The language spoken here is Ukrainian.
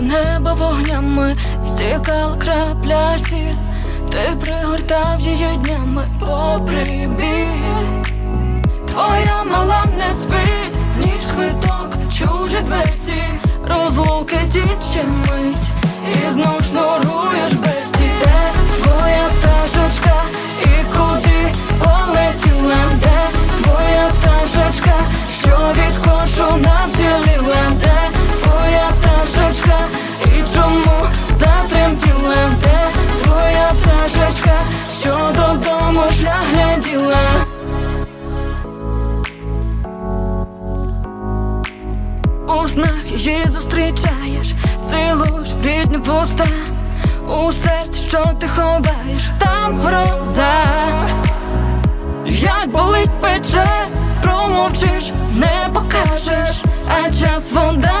неба вогнями, стікала крапля сіл ти пригортав її днями попри біль. Твоя мала не спить, ніч квиток, чужі дверці, розлуки дічі мить, і знов чому затремтіла, де твоя пташечка, що додому шлях гляділа. У снах її зустрічаєш, цілуєш рідні пуста У серці, що ти ховаєш, там гроза. Як болить пече, промовчиш, не покажеш, а час вода